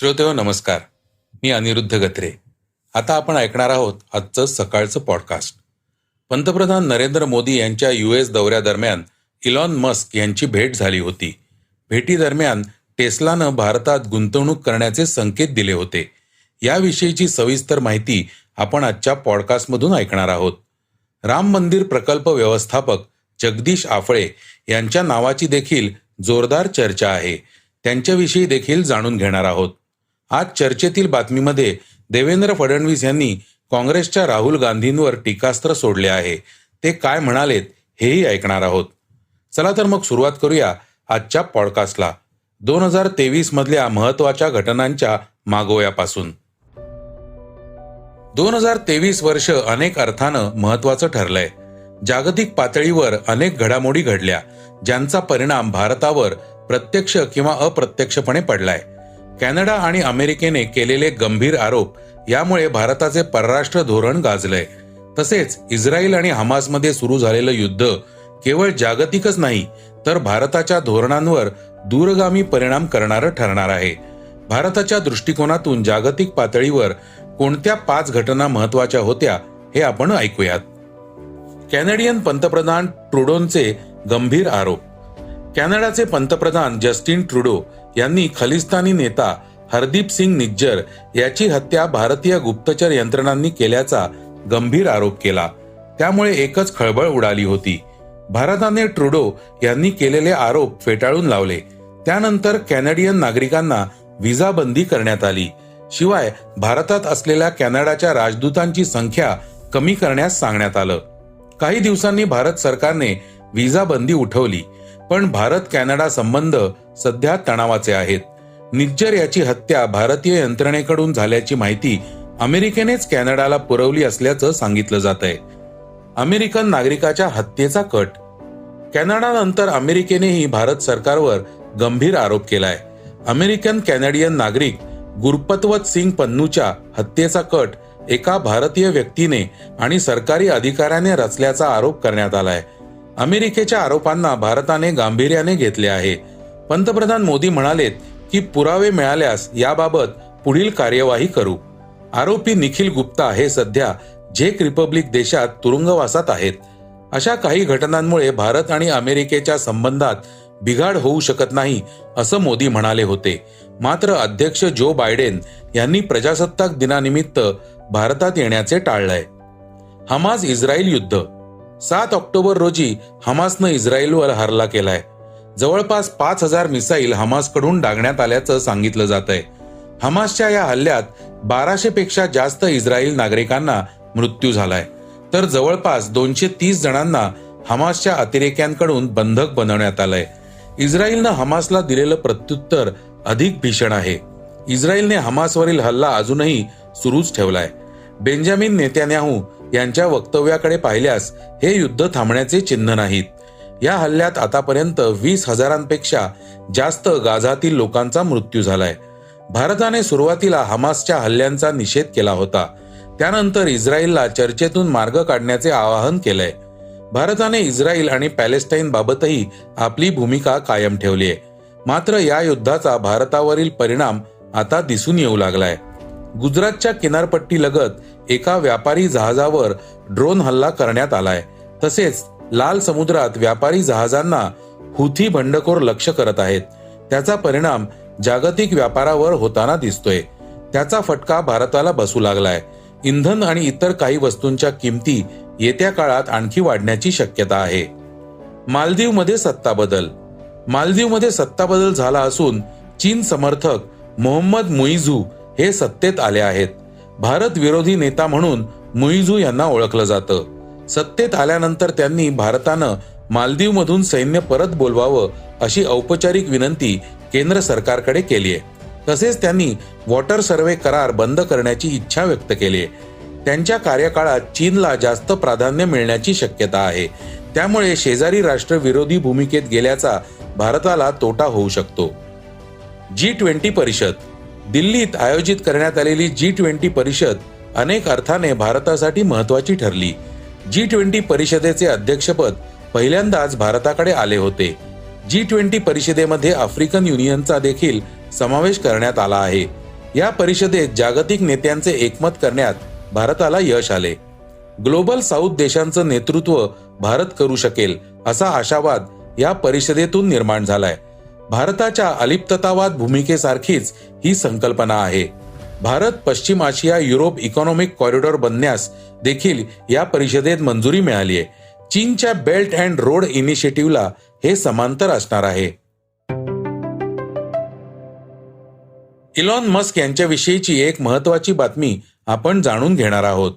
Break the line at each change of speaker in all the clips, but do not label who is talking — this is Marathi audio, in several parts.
श्रोतेहो नमस्कार. मी अनिरुद्ध गत्रे. आता आपण ऐकणार आहोत आजचं सकाळचं पॉडकास्ट पंतप्रधान नरेंद्र मोदी यांच्या यू एस दौऱ्यादरम्यान इलॉन मस्क यांची भेट झाली होती. भेटीदरम्यान टेस्लानं भारतात गुंतवणूक करण्याचे संकेत दिले होते. याविषयीची सविस्तर माहिती आपण आजच्या पॉडकास्टमधून ऐकणार आहोत. राम मंदिर प्रकल्प व्यवस्थापक जगदीश आफळे यांच्या नावाची देखील जोरदार चर्चा आहे. त्यांच्याविषयी देखील जाणून घेणार आहोत. आज चर्चेतील बातमीमध्ये देवेंद्र फडणवीस यांनी काँग्रेसच्या राहुल गांधींवर टीकास्त्र सोडले आहे. ते काय म्हणालेत हेही ऐकणार आहोत. चला तर मग सुरुवात करूया आजच्या पॉडकास्टला. दोन हजार तेवीस मधल्या महत्त्वाच्या घटनांच्या मागोव्यापासून. दोन हजार तेवीस वर्ष अनेक अर्थानं महत्वाचं ठरलंय. जागतिक पातळीवर अनेक घडामोडी घडल्या ज्यांचा परिणाम भारतावर प्रत्यक्ष किंवा अप्रत्यक्षपणे पडलाय. कॅनडा आणि अमेरिकेने केलेले गंभीर आरोप यामुळे भारताचे परराष्ट्र धोरण गाजलंय. तसेच इस्रायल आणि हमासमध्ये सुरू झालेलं युद्ध केवळ जागतिकच नाही तर भारताच्या धोरणांवर दूरगामी परिणाम करणारं ठरणार आहे. भारताच्या दृष्टिकोनातून जागतिक पातळीवर कोणत्या पाच घटना महत्त्वाच्या होत्या हे आपण ऐकूयात. कॅनडियन पंतप्रधान ट्रुडोनचे गंभीर आरोप. कॅनडाचे पंतप्रधान जस्टिन ट्रुडो यांनी खलिस्तानी नेता हरदीप सिंग निज्जर याची हत्या भारतीय गुप्तचर यंत्रणांनी केल्याचा गंभीर आरोप केला. त्यामुळे एकच खळबळ उडाली होती. भारताने ट्रुडो यांनी केलेले आरोप फेटाळून लावले. त्यानंतर कॅनडियन नागरिकांना व्हिसा बंदी करण्यात आली. शिवाय भारतात असलेल्या कॅनडाच्या राजदूतांची संख्या कमी करण्यास सांगण्यात आलं. काही दिवसांनी भारत सरकारने व्हिसा बंदी उठवली. पण भारत कॅनडा संबंध सध्या तणावाचे आहेत. निज्जर याची हत्या भारतीय यंत्रणेकडून झाल्याची माहिती अमेरिकेनेच कॅनडाला पुरवली असल्याचं सांगितलं जात आहे अमेरिकन नागरिकाच्या हत्येचा कट. कॅनडानंतर अमेरिकेनेही भारत सरकारवर गंभीर आरोप केलाय. अमेरिकन कॅनडियन नागरिक गुरपतवत सिंग पन्नूच्या हत्येचा कट एका भारतीय व्यक्तीने आणि सरकारी अधिकाऱ्याने रचल्याचा आरोप करण्यात आलाय. अमेरिकेच्या आरोपांना भारताने गांभीर्याने घेतले आहे. पंतप्रधान मोदी म्हणालेत की पुरावे मिळाल्यास याबाबत पुढील कार्यवाही करू. आरोपी निखिल गुप्ता हे सध्या झेक रिपब्लिक देशात तुरुंगवासात आहेत. अशा काही घटनांमुळे भारत आणि अमेरिकेच्या संबंधात बिघाड होऊ शकत नाही असं मोदी म्हणाले होते. मात्र अध्यक्ष जो बायडेन यांनी प्रजासत्ताक दिनानिमित्त भारतात येण्याचे टाळलंय. हमाज इस्रायल युद्ध सात ऑक्टोबर रोजी हमासनं इस्रायलवर हल्ला केलाय. जवळपास पाच हजार मिसाईल हमासकडून डागण्यात आल्याचं सांगितलं जात आहे हमासच्या या हल्ल्यात बाराशे पेक्षा जास्त इस्रायल नागरिकांना मृत्यू झालाय. तर जवळपास दोनशे तीस जणांना हमासच्या अतिरेक्यांकडून बंधक बनवण्यात आलंय. इस्रायलनं हमासला दिलेलं प्रत्युत्तर अधिक भीषण आहे. इस्रायलने हमासवरील हल्ला अजूनही सुरूच ठेवलाय. बेंजामिन नेत्यान्याहू यांच्या वक्तव्याकडे पाहिल्यास हे युद्ध थांबण्याचे चिन्ह नाहीत. या हल्ल्यात आतापर्यंत वीस हजारांपेक्षा जास्त गाझातील लोकांचा मृत्यू झालाय. भारताने सुरुवातीला हमासच्या हल्ल्यांचा निषेध केला होता. त्यानंतर इस्रायलला चर्चेतून मार्ग काढण्याचे आवाहन केलंय. भारताने इस्रायल आणि पॅलेस्टाईन बाबतही आपली भूमिका कायम ठेवली आहे मात्र या युद्धाचा भारतावरील परिणाम आता दिसून येऊ लागलाय. गुजरातच्या किनारपट्टी लगत एका व्यापारी जहाजावर ड्रोन हल्ला करण्यात आलाय. तसेच लाल समुद्रात व्यापारी जहाजांना हुथी बंडखोर लक्ष करत आहेत. त्याचा परिणाम जागतिक व्यापारावर होताना दिसतोय. त्याचा फटका भारताला बसू लागलाय. इंधन आणि इतर काही वस्तूंच्या किमती येत्या काळात आणखी वाढण्याची शक्यता आहे. मालदीवमध्ये सत्ता बदल. मालदीवमध्ये सत्ता बदल झाला असून चीन समर्थक मोहम्मद मुईझू हे सत्तेत आले आहेत. भारत विरोधी नेता म्हणून मुईजू यांना ओळखलं जातं. सत्तेत आल्यानंतर त्यांनी भारतानं मालदीवमधून सैन्य परत बोलवावं अशी औपचारिक विनंती केंद्र सरकारकडे केली आहे तसेच त्यांनी वॉटर सर्वे करार बंद करण्याची इच्छा व्यक्त केली आहे त्यांच्या कार्यकाळात चीनला जास्त प्राधान्य मिळण्याची शक्यता आहे. त्यामुळे शेजारी राष्ट्र विरोधी भूमिकेत गेल्याचा भारताला तोटा होऊ शकतो. जी ट्वेंटी परिषद दिल्लीत आयोजित करण्यात आलेली जी ट्वेंटी परिषद अनेक अर्थाने भारतासाठी महत्वाची ठरली. जी ट्वेंटी परिषदेचे अध्यक्षपद पहिल्यांदाच भारताकडे आले होते. जी ट्वेंटी परिषदेमध्ये आफ्रिकन युनियनचा देखील समावेश करण्यात आला आहे. या परिषदेत जागतिक नेत्यांचे एकमत करण्यात भारताला यश आले. ग्लोबल साऊथ देशांचं नेतृत्व भारत करू शकेल असा आशावाद या परिषदेतून निर्माण झालाय. भारताच्या अलिप्ततावाद भूमिकेसारखीच ही संकल्पना आहे. भारत पश्चिम आशिया युरोप इकॉनॉमिक कॉरिडॉर बनण्यास देखील या परिषदेत मंजुरी मिळाली आहे. चीनच्या बेल्ट अँड रोड इनिशिएटिव्हला हे समांतर असणार आहे. इलॉन मस्क यांच्याविषयीची एक महत्वाची बातमी आपण जाणून घेणार आहोत.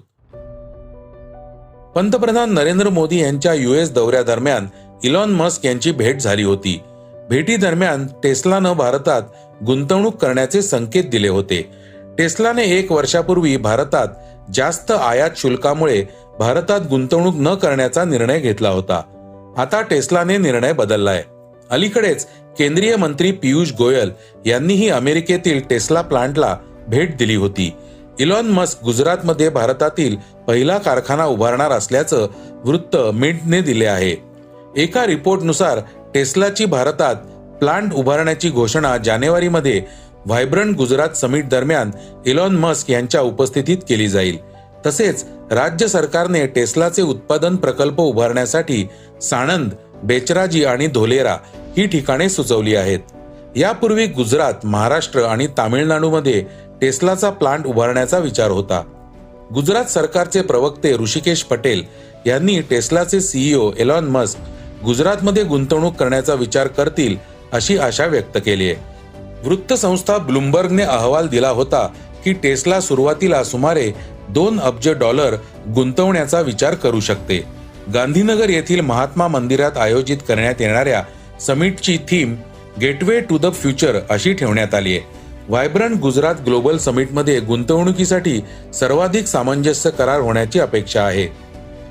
पंतप्रधान नरेंद्र मोदी यांच्या युएस दौऱ्यादरम्यान इलॉन मस्क यांची भेट झाली होती. भेटीदरम्यान टेस्लानं भारतात गुंतवणूक करण्याचे संकेत दिले होते. टेस्लाने एक वर्षापूर्वी भारतात जास्त आयात शुल्कामुळे भारतात गुंतवणूक न करण्याचा निर्णय घेतला होता. आता टेस्लाने निर्णय बदललाय. अलीकडेच केंद्रीय मंत्री पियुष गोयल यांनीही अमेरिकेतील टेस्ला प्लांटला भेट दिली होती. इलॉन मस्क गुजरातमध्ये भारतातील पहिला कारखाना उभारणार असल्याचं वृत्त मिंटने दिले आहे. एका रिपोर्टनुसार टेस्लाची भारतात प्लांट उभारण्याची घोषणा जानेवारीमध्ये व्हायब्रंट गुजरात समिट दरम्यान इलॉन मस्क यांच्या उपस्थितीत केली जाईल. तसेच राज्य सरकारने टेस्लाचे उत्पादन प्रकल्प उभारण्यासाठी साणंद बेचराजी आणि धोलेरा ही ठिकाणे सुचवली आहेत. यापूर्वी गुजरात महाराष्ट्र आणि तामिळनाडूमध्ये टेस्लाचा प्लांट उभारण्याचा विचार होता. गुजरात सरकारचे प्रवक्ते ऋषिकेश पटेल यांनी टेस्लाचे सीईओ एलॉन मस्क गुजरातमध्ये गुंतवणूक करण्याचा विचार करतील अशी आशा व्यक्त केली आहे. वृत्तसंस्था ब्लूमबर्गने अहवाल दिला होता की टेस्ला सुरुवातीला सुमारे दोन अब्ज डॉलर गुंतवण्याचा विचार करू शकते. गांधीनगर येथील महात्मा मंदिरात आयोजित करण्यात येणाऱ्या समिटची theme gateway to the future अशी ठेवण्यात आली आहे. व्हायब्रंट गुजरात ग्लोबल समिटमध्ये गुंतवणुकीसाठी सर्वाधिक सामंजस्य करार होण्याची अपेक्षा आहे.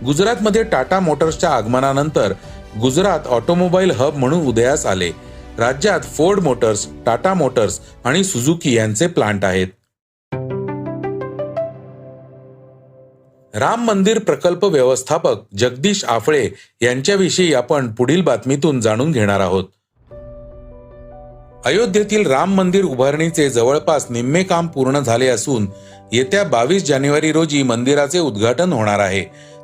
गुजरातमध्ये टाटा मोटर्सच्या आगमनानंतर गुजरात ऑटोमोबाईल हब म्हणून उदयास आले. राज्यात फोर्ड मोटर्स टाटा मोटर्स आणि सुझुकी यांचे प्लांट आहेत. राम मंदिर प्रकल्प व्यवस्थापक जगदीश आफळे यांच्याविषयी आपण पुढील बातमीतून जाणून घेणार आहोत. अयोध्येतील राम मंदिर उभारणीचे जवळपास निम्मे काम पूर्ण झाले असून येत्या बावीस जानेवारी रोजी मंदिराचे उद्घाटन होणार आहे.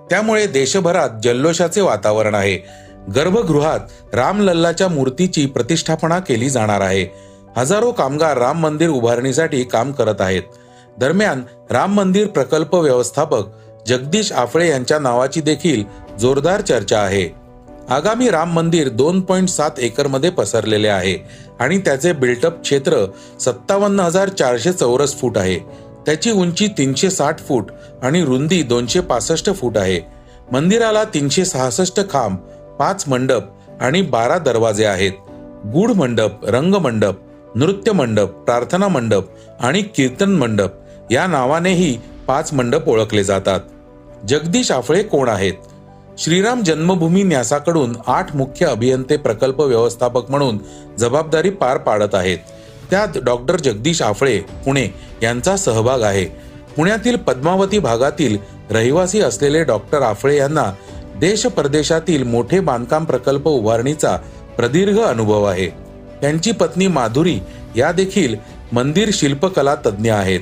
त्यामुळे देशभरात जल्लोषाचे वातावरण आहे. गर्भगृहात रामलल्लाच्या मूर्तीची प्रतिष्ठापना केली जाणार आहे. हजारो कामगार राम मंदिर उभारणीसाठी काम करत आहेत. दरम्यान राम मंदिर प्रकल्प व्यवस्थापक जगदीश आफळे यांच्या नावाची देखील जोरदार चर्चा आहे. आगामी राम मंदिर दोन पॉईंट सात एकरमध्ये पसरलेले आहे आणि त्याचे बिल्टअप क्षेत्र सत्तावन्न हजार चारशे चौरस फूट आहे. त्याची उंची तीनशे साठ फूट आणि रुंदी दोनशे पासष्ट फूट आहे. मंदिराला तीनशे सहासष्ट खांब पाच मंडप आणि बारा दरवाजे आहेत. गूढ मंडप रंगमंडप नृत्य मंडप प्रार्थना मंडप आणि कीर्तन मंडप या नावानेही पाच मंडप ओळखले जातात. जगदीश आफळे कोण आहेत? श्रीराम जन्मभूमी न्यासाकडून आठ मुख्य अभियंते प्रकल्प व्यवस्थापक म्हणून जबाबदारी पार पाडत आहेत. त्यात डॉक्टर जगदीश आफळे पुणे यांचा सहभाग आहे. पुण्यातील पद्मावती भागातील रहिवासी असलेले डॉक्टर आफळे यांना देश परदेशातील मोठे बांधकाम प्रकल्प उभारणीचा प्रदीर्घ अनुभव आहे. त्यांची पत्नी माधुरी या देखील मंदिर शिल्पकला तज्ज्ञ आहेत.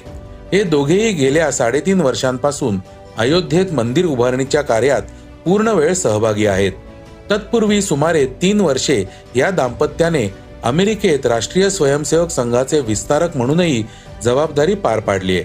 हे दोघेही गेल्या साडेतीन वर्षांपासून अयोध्येत मंदिर उभारणीच्या कार्यात पूर्ण वेळ सहभागी आहेत. तत्पूर्वी सुमारे तीन वर्षे या दाम्पत्याने अमेरिकेत राष्ट्रीय स्वयंसेवक संघाचे विस्तारक म्हणूनही जबाबदारी पार पाडली आहे.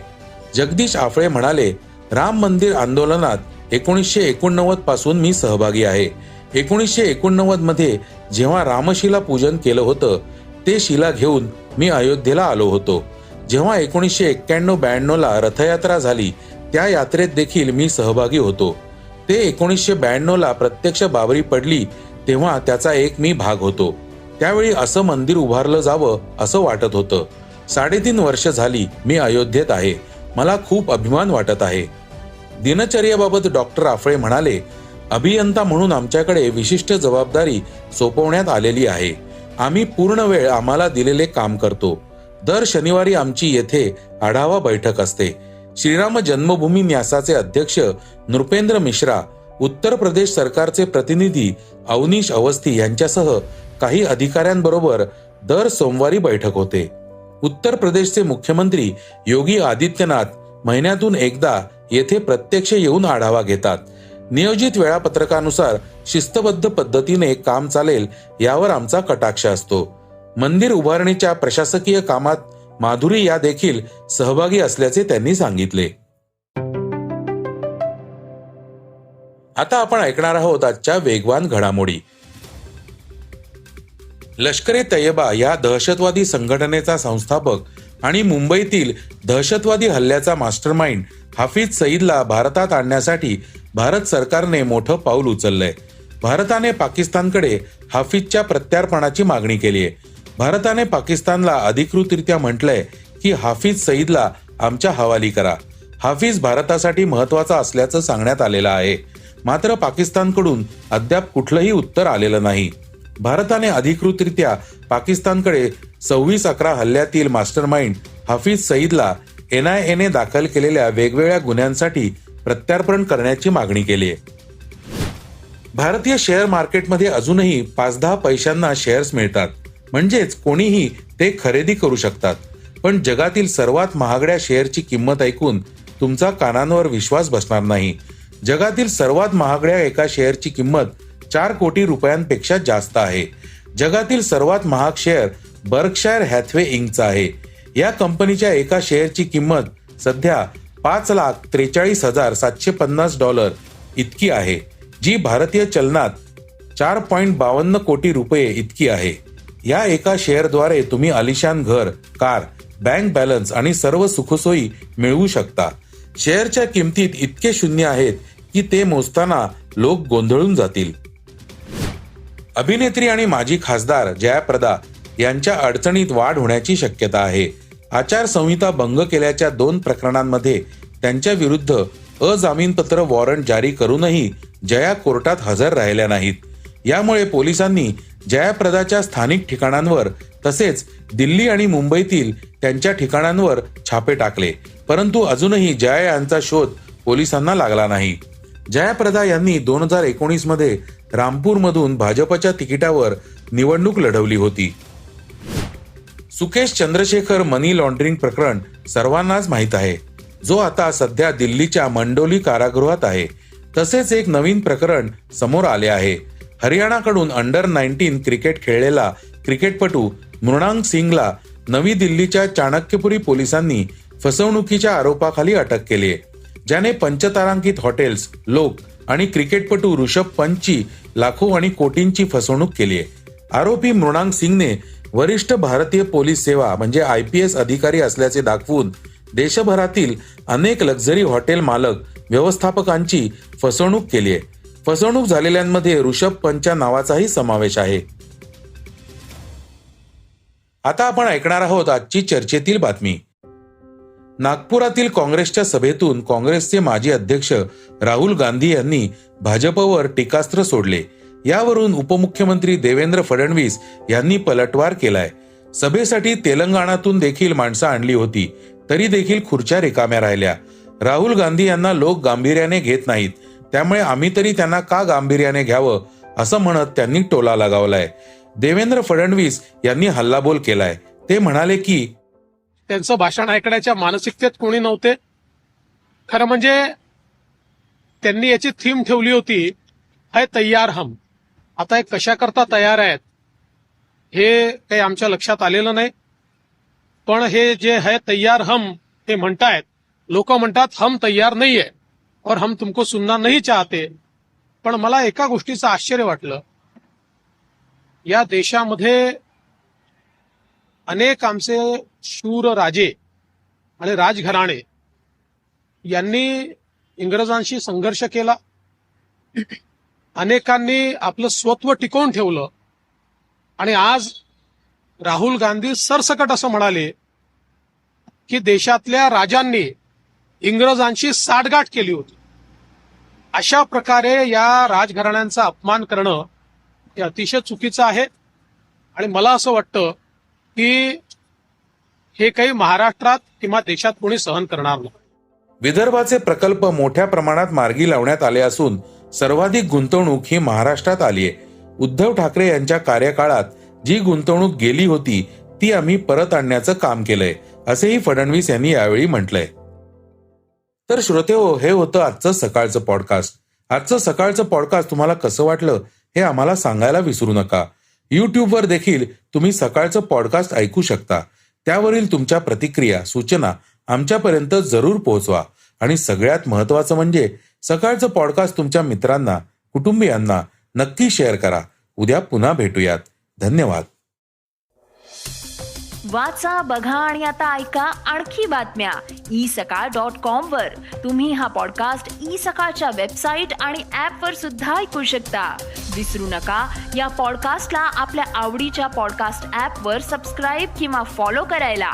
जगदीश आफळे म्हणाले राम मंदिर आंदोलनात एकोणीसशे एकोणनव्वदपासून मी सहभागी आहे. एकोणीसशे एकोणनव्वदमध्ये जेव्हा रामशिला पूजन केलं होतं ते शिला घेऊन मी अयोध्येला आलो होतो. जेव्हा एकोणीसशे एक्क्याण्णव ब्याण्णव ला रथयात्रा झाली त्या यात्रेत देखील मी सहभागी होतो. ते एकोणीसशे ब्याण्णव ला प्रत्यक्ष बाबरी पडली तेव्हा त्याचा एक मी भाग होतो. त्यावेळी असं मंदिर उभारलं जावं असं वाटत होतं. साडेतीन वर्ष झाली मी अयोध्येत आहे. मला खूप अभिमान वाटत आहे. दिनचर्याबाबत डॉक्टर आफळे म्हणाले अभियंता म्हणून आमच्याकडे विशिष्ट जबाबदारी सोपवण्यात आलेली आहे. आम्ही पूर्ण वेळ आम्हाला दिलेले काम करतो. दर शनिवारी आमची येथे आढावा बैठक असते. श्रीराम जन्मभूमी न्यासाचे अध्यक्ष नृपेंद्र मिश्रा उत्तर प्रदेश सरकारचे प्रतिनिधी अवनीश अवस्थी यांच्यासह काही अधिकाऱ्यांबरोबर दर सोमवारी बैठक होते. उत्तर प्रदेशचे मुख्यमंत्री योगी आदित्यनाथ महिन्यातून एकदा येथे प्रत्यक्ष येऊन आढावा घेतात. नियोजित वेळापत्रकानुसार शिस्तबद्ध पद्धतीने काम चालेल यावर आमचा कटाक्ष असतो. मंदिर उभारणीच्या प्रशासकीय कामात माधुरी या देखील सहभागी असल्याचे त्यांनी सांगितले. आता आपण ऐकणार आहोत आजच्या वेगवान घडामोडी. लष्करे तैयबा तय्यबा या दहशतवादी संघटनेचा संस्थापक आणि मुंबईतील दहशतवादी हल्ल्याचा मास्टरमाइंड हाफिज सईदला भारतात आणण्यासाठी भारत सरकारने मोठं पाऊल उचललंय. भारताने पाकिस्तानकडे हाफिजच्या प्रत्यार्पणाची मागणी केली आहे. भारताने पाकिस्तानला अधिकृतरित्या म्हटलंय की हाफिज सईदला आमच्या हवाली करा. हाफिज भारतासाठी महत्त्वाचा असल्याचं सांगण्यात आलेलं आहे. मात्र पाकिस्तानकडून अद्याप कुठलंही उत्तर आलेलं नाही. भारताने अधिकृतरित्या पाकिस्तानकडे सव्वीस अकरा हल्ल्यातील मास्टरमाइंड हाफिज सईदला एनआयएने दाखल केलेल्या वेगवेगळ्या गुन्ह्यांसाठी प्रत्यार्पण करण्याची मागणी केली आहे. भारतीय शेअर मार्केटमध्ये अजूनही पाच दहा पैशांना शेअर्स मिळतात. म्हणजेच कोणीही ते खरेदी करू शकतात. पण जगातील सर्वात महागड्या शेअरची किंमत ऐकून तुमचा कानांवर विश्वास बसणार नाही. जगातील सर्वात महागड्या एका शेअरची किंमत चार कोटी रुपयांपेक्षा जास्त आहे. जगातील सर्वात महाग शेअर बर्कशायर हॅथवे इंकचा आहे. या कंपनीच्या एका शेअरची किंमत सध्या पाच लाख त्रेचाळीस हजार सातशे पन्नास डॉलर इतकी आहे जी भारतीय चलनात चार पॉइंट बावन्न कोटी रुपये इतकी आहे. या एका शेअरद्वारे तुम्ही आलिशान घर कार बँक बॅलन्स आणि सर्व सुखसोयी मिळवू शकता. शेअरच्या किमतीत इतके शून्य आहेत की ते मोजताना लोक गोंधळून जातील. अभिनेत्री आणि माजी खासदार जयाप्रदा यांच्या अडचणीत वाढ होण्याची शक्यता आहे. आचारसंहिता भंग केल्याच्या दोन प्रकरणांमध्ये त्यांच्या विरुद्ध अजामीनपत्र वॉरंट जारी करूनही जया कोर्टात हजर राहिल्या नाहीत. यामुळे पोलिसांनी जयाप्रदाच्या स्थानिक ठिकाणांवर तसेच दिल्ली आणि मुंबईतील त्यांच्या ठिकाणांवर छापे टाकले. परंतु अजूनही जया यांचा शोध पोलिसांना लागला नाही. जयाप्रदा यांनी दोन हजार एकोणीसमध्ये रामपूरमधून भाजपच्या तिकिटावर निवडणूक लढवली होती. सुकेश चंद्रशेखर मनी लॉन्ड्रिंग प्रकरण सर्वांनाच माहीत आहे. जो आता सध्या दिल्लीच्या मंडोली कारागृहात आहे. तसेच एक नवीन प्रकरण समोर आले आहे. हरियाणाकडून अंडर नाईन्टीन क्रिकेट खेळलेला क्रिकेटपटू मृणांग सिंगला नवी दिल्लीच्या चाणक्यपुरी पोलिसांनी फसवणुकीच्या आरोपाखाली अटक केली आहे. ज्याने पंचतारांकित हॉटेल्स लोक आणि क्रिकेटपटू ऋषभ पंतची लाखो आणि कोटींची फसवणूक केली आहे. आरोपी मृणांक सिंगने वरिष्ठ भारतीय पोलीस सेवा म्हणजे आय पी एस अधिकारी असल्याचे दाखवून देशभरातील अनेक लक्झरी हॉटेल मालक व्यवस्थापकांची फसवणूक केली आहे. फसवणूक झालेल्यांमध्ये ऋषभ पंतच्या नावाचाही समावेश आहे. आता आपण ऐकणार आहोत आजची चर्चेतील बातमी. नागपुरातील काँग्रेसच्या सभेतून काँग्रेसचे माजी अध्यक्ष राहुल गांधी यांनी भाजपवर टीकास्त्र सोडले. यावरून उपमुख्यमंत्री देवेंद्र फडणवीस यांनी पलटवार केलाय. सभेसाठी तेलंगणातून देखील माणसं आणली होती तरी देखील खुर्च्या रिकाम्या राहिल्या. राहुल गांधी यांना लोक गांभीर्याने घेत नाहीत त्यामुळे आम्ही तरी त्यांना का गांभीर्याने घ्यावं असं म्हणत त्यांनी टोला लगावलाय. देवेंद्र फडणवीस यांनी हल्लाबोल केलाय. ते म्हणाले की
त्यांचं भाषण ऐकण्याच्या मानसिकतेत कोणी नव्हते. खरं म्हणजे त्यांनी याची थीम ठेवली होती है तयार हम. आता हे कशाकरता तयार आहेत हे काही आमच्या लक्षात आलेलं नाही. पण हे जे है तयार हम हे म्हणतायत. लोक म्हणतात हम तयार नाही आहे और हम तुमको सुनना नाही चाहते. पण मला एका गोष्टीचं आश्चर्य वाटलं. या देशामध्ये अनेक आमचे शूर राजे आणि राजघराणे यांनी इंग्रजांशी संघर्ष केला. अनेकांनी आपलं स्वत्व टिकवून ठेवलं. आणि आज राहुल गांधी सरसकट असं म्हणाले की देशातल्या राजांनी इंग्रजांशी साठगाठ केली होती. अशा प्रकारे या राजघराण्यांचा अपमान करणं हे अतिशय चुकीचं आहे. आणि मला असं वाटतं की हे काही महाराष्ट्रात किंवा देशात कोणी सहन करणार नाही.
विदर्भाचे प्रकल्प मोठ्या प्रमाणात मार्गी लावण्यात आले असून सर्वाधिक गुंतवणूक ही महाराष्ट्रात आली आहे. उद्धव ठाकरे यांच्या कार्यकाळात जी गुंतवणूक गेली होती ती आम्ही परत आणण्याचं काम केलंय असेही फडणवीस यांनी यावेळी म्हटलंय. तर श्रोते हो हे होतं आजचं सकाळचं पॉडकास्ट आजचं सकाळचं पॉडकास्ट तुम्हाला कसं वाटलं हे आम्हाला सांगायला विसरू नका. युट्यूबवर देखील तुम्ही सकाळचं पॉडकास्ट ऐकू शकता. त्यावरील तुमच्या प्रतिक्रिया सूचना आमच्यापर्यंत जरूर पोहोचवा. आणि सगळ्यात महत्वाचं म्हणजे सकाळचं पॉडकास्ट तुमच्या मित्रांना कुटुंबियांना नक्की शेअर करा. उद्या पुन्हा भेटूयात. धन्यवाद.
वाचा बघा आणि आता ऐका आणखी बातम्या. ई सकाळ डॉट कॉम वर. तुम्ही हा पॉडकास्ट ई सकाळच्या वेबसाईट आणि ऍप वर सुद्धा ऐकू शकता. विसरू नका या पॉडकास्टला आपल्या आवडीच्या पॉडकास्ट ऍप वर सबस्क्राईब किंवा फॉलो करायला.